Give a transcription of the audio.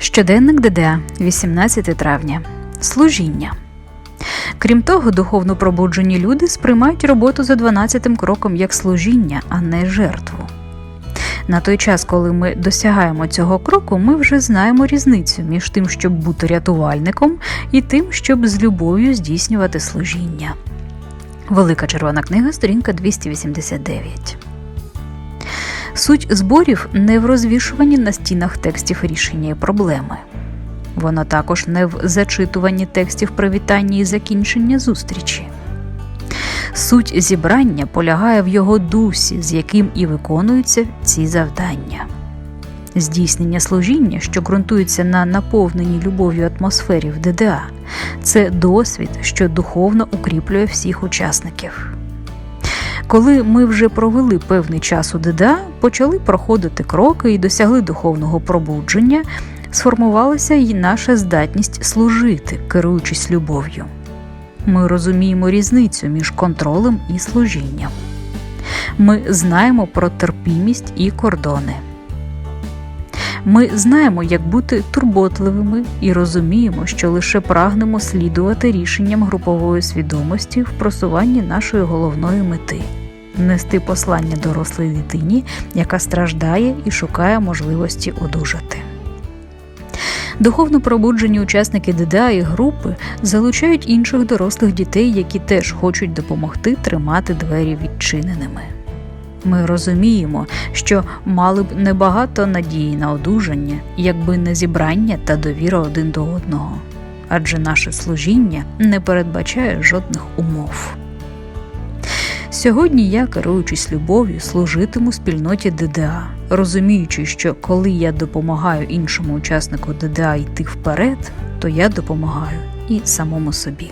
Щоденник ДДА, 18 травня. Служіння. Крім того, духовно пробуджені люди сприймають роботу за 12 кроком як служіння, а не жертву. На той час, коли ми досягаємо цього кроку, ми вже знаємо різницю між тим, щоб бути рятувальником, і тим, щоб з любов'ю здійснювати служіння. Велика червона книга, сторінка 289. Суть зборів не в розвішуванні на стінах текстів рішення проблеми. Воно також не в зачитуванні текстів привітання і закінчення зустрічі. Суть зібрання полягає в його дусі, з яким і виконуються ці завдання. Здійснення служіння, що ґрунтується на наповненій любов'ю атмосфері в ДДА, це досвід, що духовно укріплює всіх учасників. Коли ми вже провели певний час у ДДА, почали проходити кроки і досягли духовного пробудження, сформувалася й наша здатність служити, керуючись любов'ю. Ми розуміємо різницю між контролем і служінням. Ми знаємо про терпімість і кордони. Ми знаємо, як бути турботливими і розуміємо, що лише прагнемо слідувати рішенням групової свідомості в просуванні нашої головної мети нести послання дорослій дитині, яка страждає і шукає можливості одужати. Духовно пробуджені учасники ДДА і групи залучають інших дорослих дітей, які теж хочуть допомогти тримати двері відчиненими. Ми розуміємо, що мали б небагато надії на одужання, якби не зібрання та довіра один до одного, адже наше служіння не передбачає жодних умов. Сьогодні я, керуючись любов'ю, служитиму спільноті ДДА, розуміючи, що коли я допомагаю іншому учаснику ДДА йти вперед, то я допомагаю і самому собі.